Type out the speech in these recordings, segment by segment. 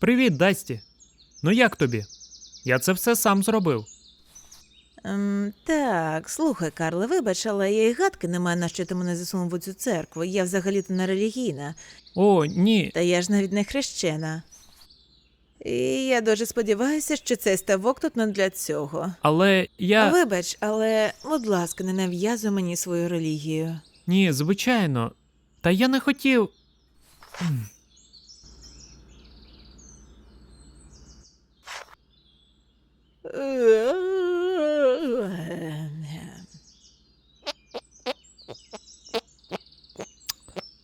Привіт, Дасті. Ну як тобі? Я це все сам зробив. Ем, так, слухай, Карле, вибач, але я й гадки не маю, на що ти мене засунув у цю церкву. Я взагалі-то не релігійна, О, ні. та я ж навіть не хрещена. І я дуже сподіваюся, що цей ставок тут не для цього. Але я. Вибач, але, будь ласка, не нав'язуй мені свою релігію. Ні, звичайно. Та я не хотів.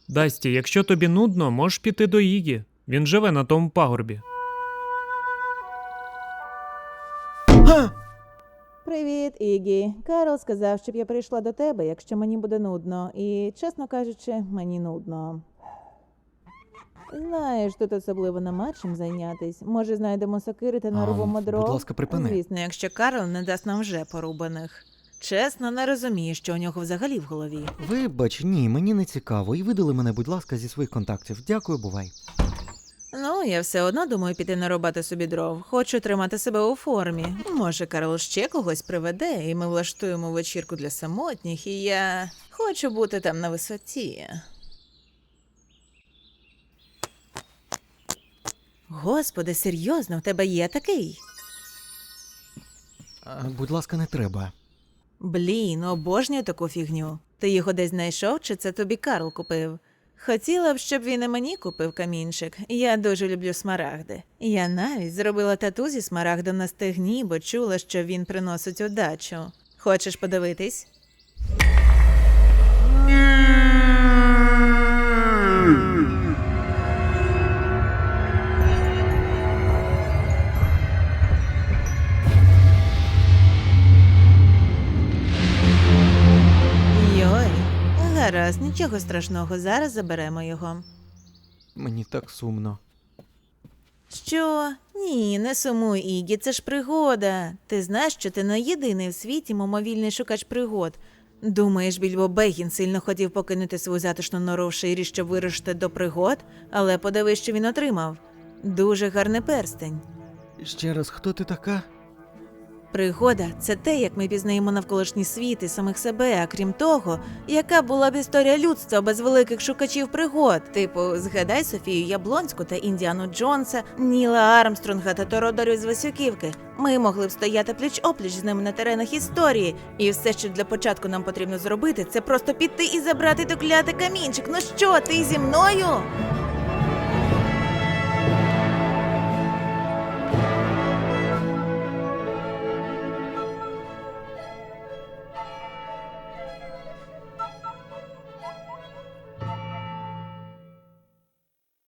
Дасті, якщо тобі нудно, можеш піти до Ігі. Він живе на тому пагорбі. Привіт, Ігі. Карл сказав, щоб я прийшла до тебе, якщо мені буде нудно. І, чесно кажучи, мені нудно. Знаєш, тут особливо нема чим зайнятись. Може, знайдемо сокири та нарубимо Ам, дров? будь ласка, припини. Звісно, якщо Карл не дасть нам вже порубаних. Чесно, не розумію, що у нього взагалі в голові. Вибач, ні, мені не цікаво. І видали мене, будь ласка, зі своїх контактів. Дякую, бувай. Ну, я все одно думаю піти нарубати собі дров. Хочу тримати себе у формі. Може, Карл ще когось приведе, і ми влаштуємо вечірку для самотніх, і я хочу бути там на висоті. Господи, серйозно, в тебе є такий? А, будь ласка, не треба. Блін, обожнюю таку фігню. Ти його десь знайшов, чи це тобі Карл купив? Хотіла б, щоб він і мені купив камінчик. Я дуже люблю смарагди. Я навіть зробила тату зі смарагдом на стегні, бо чула, що він приносить удачу. Хочеш подивитись? Гаразд, нічого страшного, зараз заберемо його. Мені так сумно. Що? Ні, не сумуй, Ігі, це ж пригода. Ти знаєш, що ти не єдиний в світі мимовільний шукач пригод. Думаєш, Більбо Бегін сильно хотів покинути свою затишну нору в ширі, щоб вирушити до пригод, але подивись, що він отримав. Дуже гарний перстень. Ще раз, хто ти така? Пригода це те, як ми пізнаємо навколишній світ і самих себе, а крім того, яка була б історія людства без великих шукачів пригод. Типу, згадай Софію Яблонську та Індіану Джонса, Ніла Армстронга та Тородорів з Васюківки. Ми могли б стояти пліч опліч з ними на теренах історії. І все, що для початку нам потрібно зробити, це просто піти і забрати докляти камінчик. Ну що, ти зі мною?